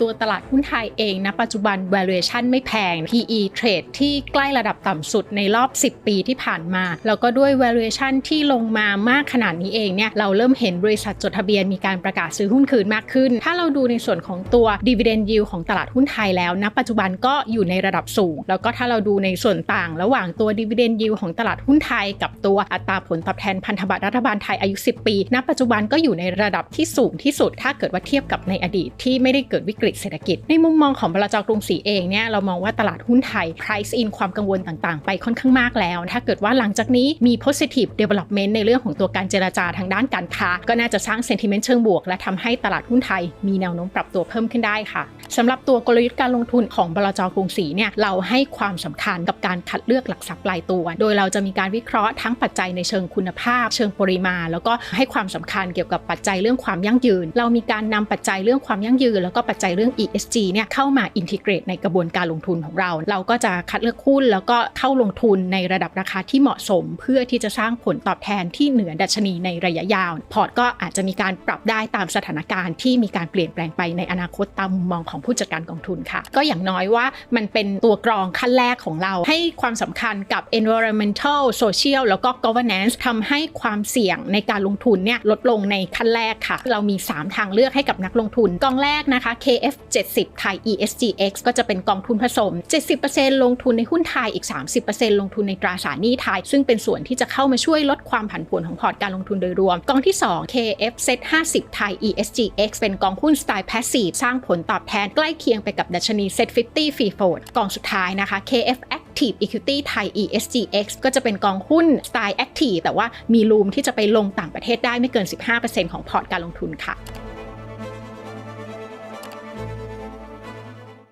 ตัวตลาดหุ้นไทยเองนะปัจจุบัน valuation ไม่แพง PE trade ที่ใกล้ระดับต่ำสุดในรอบ 10 ปีที่ผ่านมา แล้วก็ด้วย valuation ที่ลงมามากขนาดนี้เองเนี่ยเราเริ่มเห็นบริษัทจดทะเบียนมีการประกาศซื้อหุ้นคืนมากขึ้น ถ้าเราดูในส่วนของตัว dividend yield ของตลาดหุ้นไทยแล้วนะปัจจุบันก็อยู่ในระดับสูง แล้วก็ถ้าเราดูในส่วนต่างระหว่างตัว dividend yield ของตลาดหุ้นไทย กับตัวอัตราผลตอบแทนพันธบัตรรัฐบาลไทยอายุ 10 ปีณปัจจุบันก็อยู่ในระดับที่สูงที่สุด ถ้าเกิดว่าเทียบกับในอดีตที่ไม่ได้เกิดวิกฤตเศรษฐกิจ ในมุมมองของบลจกรุงศรีเองเนี่ยเรามองว่าตลาดหุ้นไทย price in ความกังวลต่างๆ ไปค่อนข้างมากแล้ว ถ้าเกิดว่าหลังจากนี้มี positive development ในเรื่องของตัวการเจรจาทางด้านการค้า ก็น่าจะสร้าง sentiment เชิงบวก และทำให้ตลาดหุ้นไทย มีแนวโน้มปรับตัวเพิ่มขึ้นได้ค่ะสำหรับตัวกลยุทธ์การลงทุนของบลจกรุงศรีเนี่ยเราให้ความสำคัญกับการคัดเลือกหลักทรัพย์รายตัว โดยเราจะมีการวิเคราะห์ทั้งปัจจัยในเชิงคุณภาพ เชิงปริมาณ แล้วก็ให้ความสำคัญเกี่ยวกับปัจจัยเรื่องความยั่งยืน เรามีการนำปัจจัยเรื่องความยั่งยืน แล้วก็ปัจจัยเรื่อง ESG เนี่ยเข้ามาอินทิเกรตในกระบวนการลงทุนของเรา เราก็จะคัดเลือกหุ้นแล้วก็เข้าลงทุนในระดับราคาที่เหมาะสม เพื่อที่จะสร้างผลตอบแทนที่เหนือดัชนีในระยะยาว พอร์ตก็อาจจะมีการปรับได้ตามสถานการณ์ที่มีการเปลี่ยนแปลงไปในอนาคตตามมุมมองของผู้จัดการกองทุนค่ะ ก็อย่างน้อยว่ามันเป็นตัวกรองขั้นแรกของเรา ให้ความสำคัญกับ environmental social แล้วก็ governance ทำให้ความเสี่ยงในการลงทุนเนี่ยลดลงในขั้นแรกค่ะ เรามี 3 ทางเลือกให้กับนักลงทุนกองแรกนะคะ KF 70ไทย ESGX ก็จะเป็นกองทุนผสม 70%ลงทุนในหุ้นไทยอีก 30%ลงทุนในตราสารหนี้ไทย ซึ่งเป็นส่วนที่จะเข้ามาช่วยลดความผันผวนของพอร์ตการลงทุนโดยรวม กองที่ 2 KF Set 50ไทย ESGX เป็นกองหุ้นสไตล์ passive สร้างผลตอบแทนใกล้เคียงไปกับดัชนี Set 50 Free Float กองสุดท้ายนะคะ KF Active Equity ไทย ESGX ก็จะเป็นกองหุ้นสไตล์ Active แต่ว่ามีรูมที่จะไปลงต่างประเทศได้ไม่เกิน 15%ของพอร์ตการลงทุนค่ะ